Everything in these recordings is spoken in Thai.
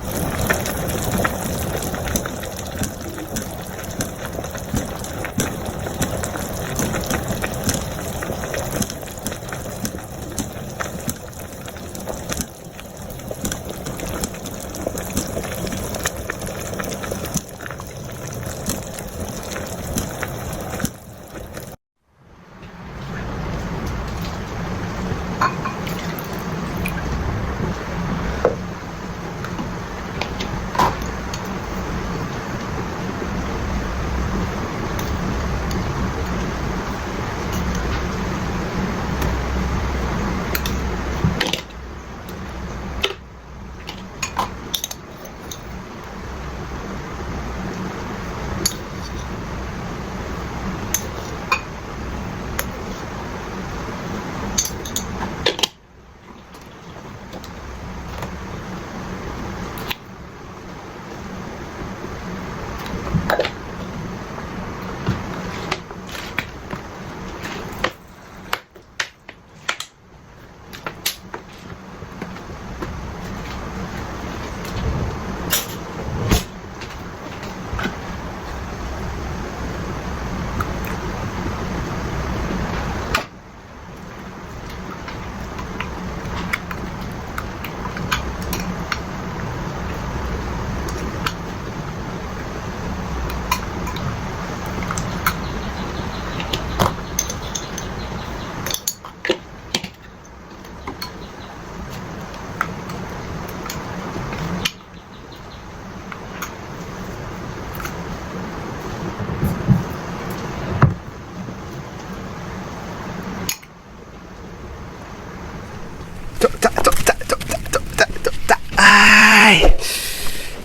you.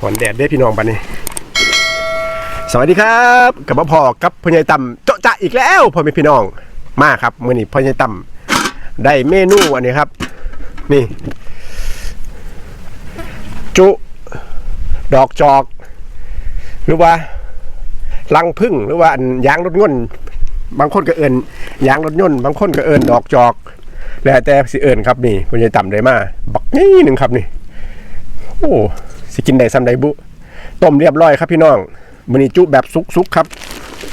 หอนแดดเด้พี่น้องปันนี้ สวัสดีครับกับมาพอกับพ่อใหญ่ต่ำเจาะจะอีกแล้วพ่อแม่พี่น้องมาครับมื่อนี้พ่อใหญ่ต่ำได้เมนูอันนี้ครับ นี่ จุ ดอกจอก หรือว่าลังพึ่งหรือว่าอันยางรถยนบางคนก็เอินยางรถยนต์บางคนก็เอินดอกจอก แล้วแต่สิเอิญครับนี่คุณยายต่ำได้มาบักนี่หนึ่งครับนี่ โอ้ สิกินได้ซ้ำได้บุต้มเรียบร้อยครับพี่น้องมันนี้จุแบบสุกๆครับ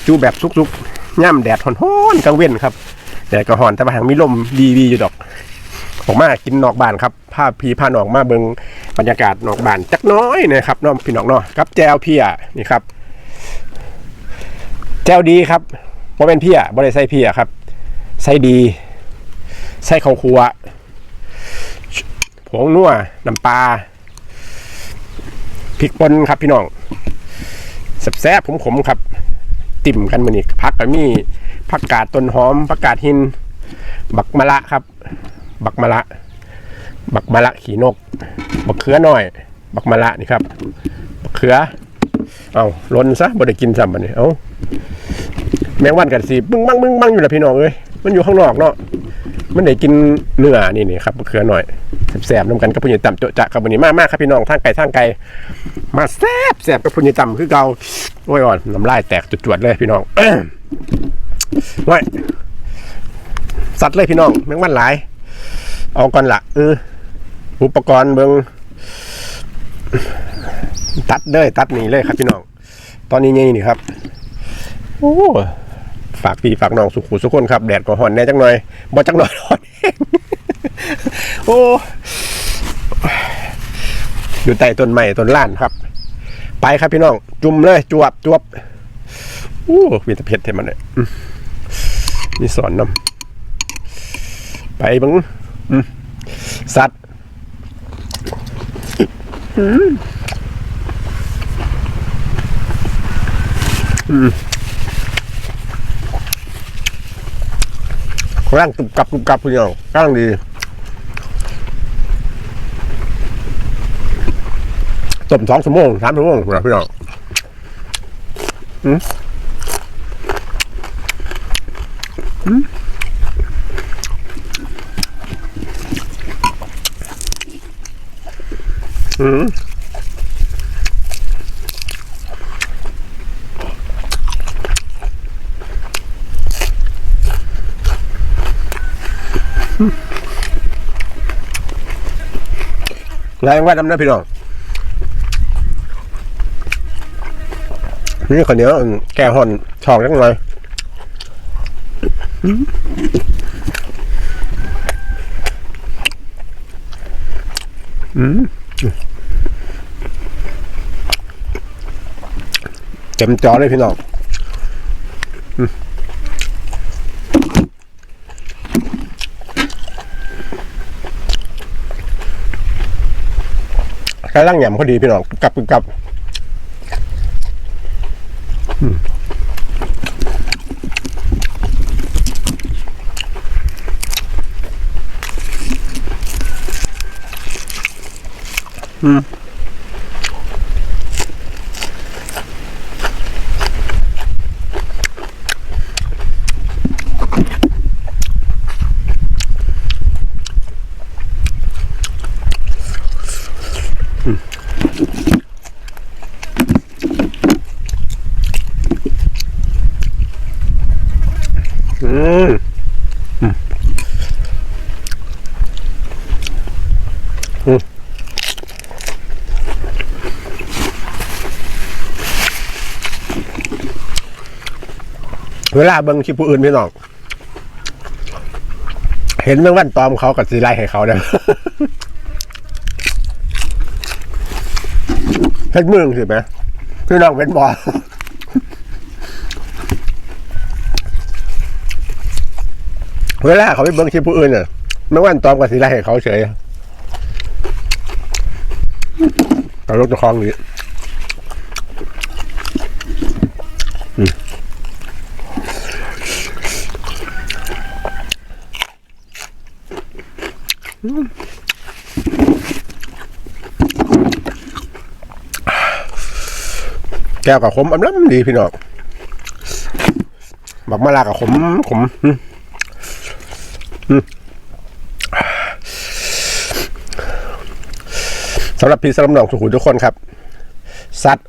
จุแบบสุกๆย่ำแดดฮอนๆกลางเว้นครับแดดก็ฮอนแต่ว่าหางมีลมดีๆอยู่ดอกออกมากินนอกบ้านครับพาพี่พานองมาเบิงบรรยากาศนอกบ้านจักน้อยนะครับน้องพี่น้องเนาะครับแจวเพียนี่ครับ แจวดีครับบ่เป็นเพียบ่ได้ใส่เพียครับใส่ดีใส่ข้าวคั่วผงนัวน้ำปลา พริกป่นครับพี่น้องแซ่บๆขมๆครับ ติ่มกันมือนี้ผักก็มีผักกาดต้นหอมผักกาดหิน บักมะละครับ บักมะละ บักมะละขี่นก บักเขือหน่อย บักมะละนี่ครับ บักเขือ เอาล้นซะบ่ได้กินซ้ำบัดนี้เอาแมงวันกันสิบึ้งบังบึ้งบังอยู่ละพี่น้องเอ้ยมันอยู่ข้างนอกเนาะ มันได้กินเนื้อนี่นี่ครับมะเขือหน่อยแสบๆน้ำกันกับพุญญต่ำโจะจะกับวันนี้มากมากครับพี่น้องทางไก่ทางไก่มาแซบแสบกับพุญญต่ำคือเกาโอ้ยอ่อนน้ำลายแตกจุดๆเลยพี่น้องไว้สัตว์เลยพี่น้องแมงวันหลาย เอาก่อนละเอออุปกรณ์เบิงตัดเลยตัดหนีเลยครับพี่น้อง ตอนนี้นี่นี่ครับ โอ้ ฝากพี่ฝากน้องสุขุสุขคนครับ แดดก็ห่อนแน่จังหน่อยบ่จังหน่อยร้อนแห้งโอ้อยู่ใต้ต้นไม้ต้นล้านครับ ไปครับพี่น้อง จุ่มเลยจวบจวบโอ้มีแต่เผ็ดเท่มันเลยนี่สอนน้ำไปบังสัตว์อืมอืม ร่างตุบกับตุบกับพี่น้องร่างดีต้มสองชั่วโมงสามชั่วโมงนะพี่น้องอืมอืมอืม ลายว่าดำนะพี่น้องนี่คาเดียวแก่ห่อนช่องจังเลยเต็มจอเลยพี่น้อง การร่างหยำเขาดีพี่น้องกลับกลับอืมอืมอืม เวลาเบิ่งคลิปผู้อื่นพี่น้อง เห็นเมื่อวันตอมเขากับสีไลให้เขาเนี่ยเฮ็ดมือสิไหมพี่น้องเป็นบอเวลาเขาไปเบิ้งคลิปผู้อื่นน่ะไม่ว่าตอมกับสีไรให้เขาเฉยเอารถจะคลองนี้อืม แก้วกับขมอำล้ำดีพี่น้องบักมะลากับขมขมสำหรับพี่สำหรับน้องทุกคนทุกคนครับ ซัด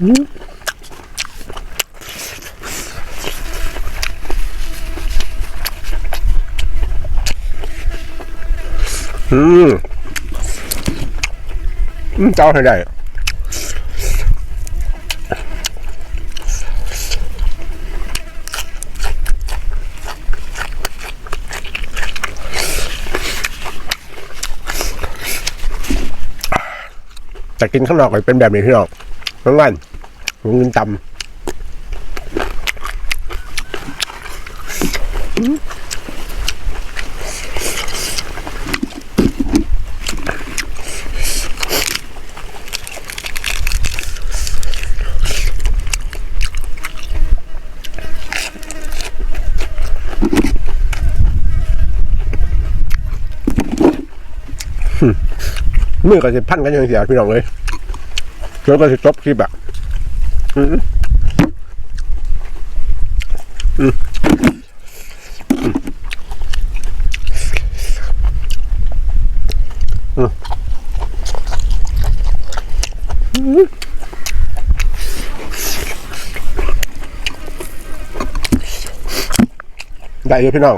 อืม อืมเจ้าให้ได้แต่กินข้างนอกก็เป็นแบบนี้พี่น้องทั้งวันผมกินตำ มือก็จะพันกันอยังเสียพี่น้องเลยแล้วก็จะจบคลิปอะอืมอืมอือได้เลยพี่น้อง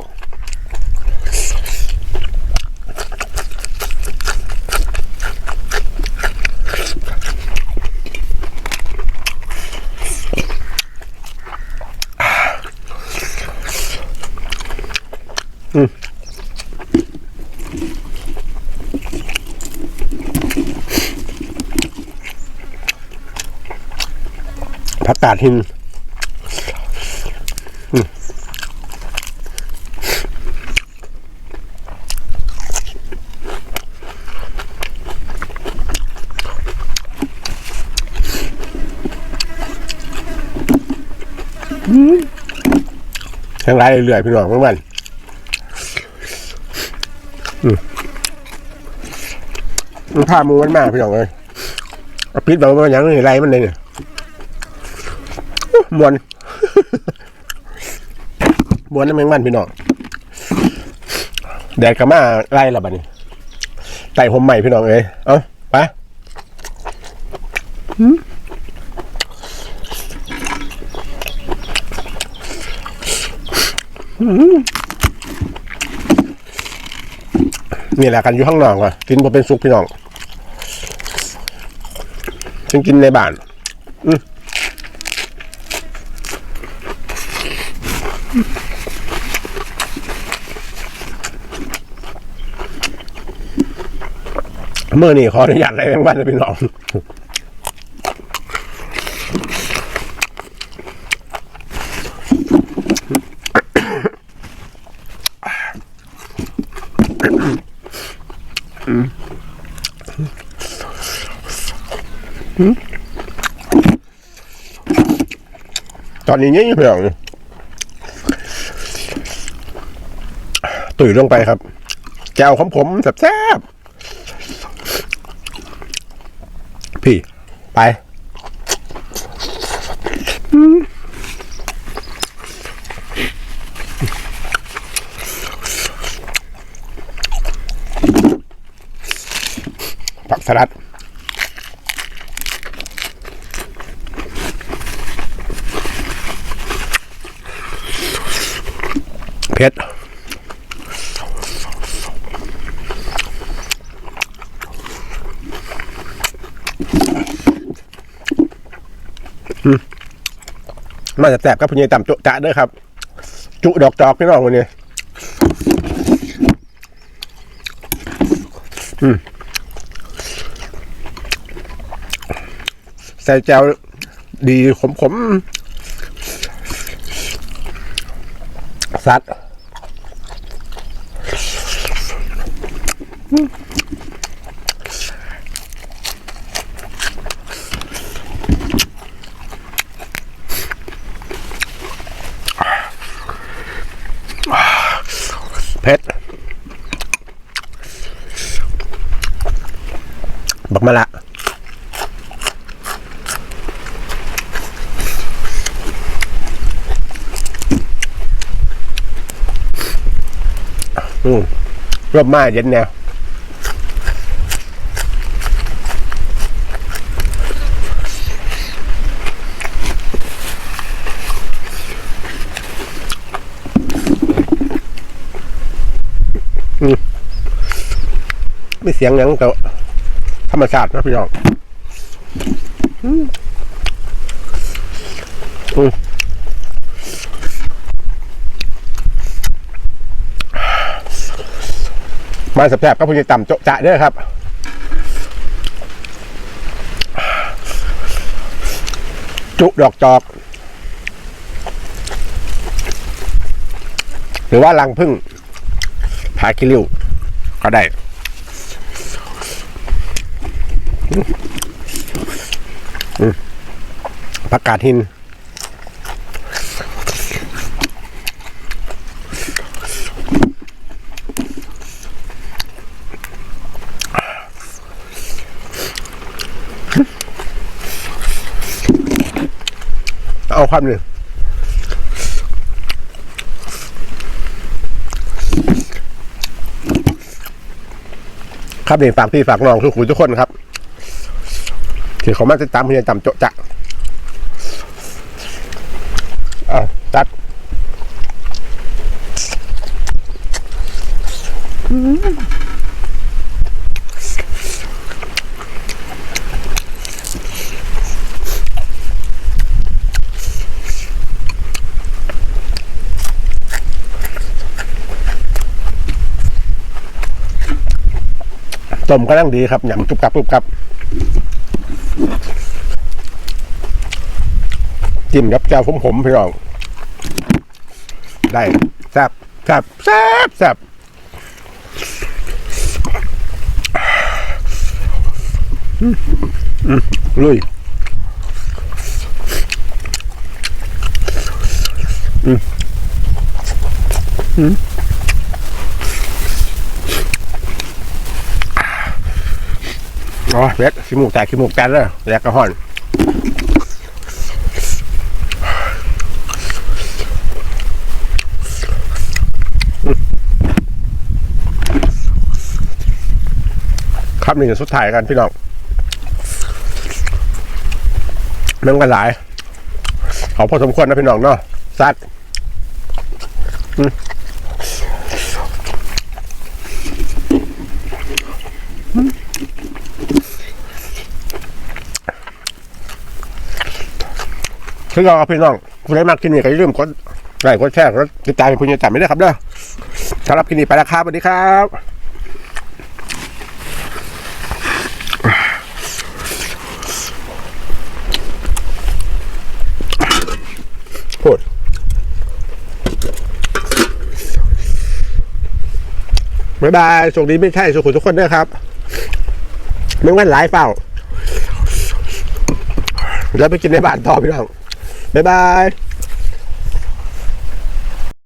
ผักกาดหินอืมแข็งไรเรื่อยๆพี่น้องเมื่อวันมันพามูมันมากพี่น้องเลยเอาปิดแบบว่าอย่างไรมันเลยเนี่ย มวนมวนนั่นแมงมันพี่น้องแดดกระมาไล่ละบัดนี้ไต่ผมใหม่พี่น้องเอ้ยเอ้าไปนี่แหละกันอยู่ข้างนอกว่ะกินพอเป็นซุกพี่น้องฉันกินในบ้าน อืม เมื่อนี่ขออนุญาตอะไรแบงบ้านนะพี่น้องตอนนี้เนี่ยเพียงตุ๋ยลงไปครับ แจวของผมแซ่บๆ พี่ ไปอืมผักสลัด มาแสบกับพญายต่ำจุจะเด้อครับ จุดอกจอกพี่น้องวันนี้ใส่แจวดีขมๆสัดเผ็ดบักมะละอืม รบมาเย็นแนวไม่เสียงยังแต่ธรรมชาตินะพี่น้องอืมอืม มาแสบๆก็พยายต่ำโจะจะเด้อครับจุดอกจอก หรือว่ารังพึ่งผาคิริวก็ได้ ผักกาดหิน เอาความหนึ่งครับนี่ฝากพี่ฝากน้องทุกคนทุกคนครับที่เขามาติดตามพยายต่ำโจจะอะตัดอืม ต้มก็ตั้งดีครับหยำกรุบกรับกรุบกรับจิ้มกับแก้วผมผมๆพี่น้องได้แซ่บแซ่บแซ่บแซ่บลุยอืมอืม อ๋อเบ็ดขี้มูกแตกขี้มูกแตกเลยแยกกระห่อนครับนี่สุดท้ายกันพี่น้องมันกันหลายเขาพอสมควรนะพี่น้องเนาะซัดอืม คือเราพี่น้องคุณได้มากที่นี่ก็อย่าลืมกดไลค์กดแชร์กดติดตามให้คุณยายจับไม่ได้ครับเด้อสำหรับคลิปนี้ไปแล้วครับสวัสดีครับพูดบ๊ายบายโชคดีไม่ใช่สุขุทุกคนด้วยครับไม่งั้นหลายเฝ้าแล้วไปกินในบ้านต่อพี่น้อง บ๊ายบาย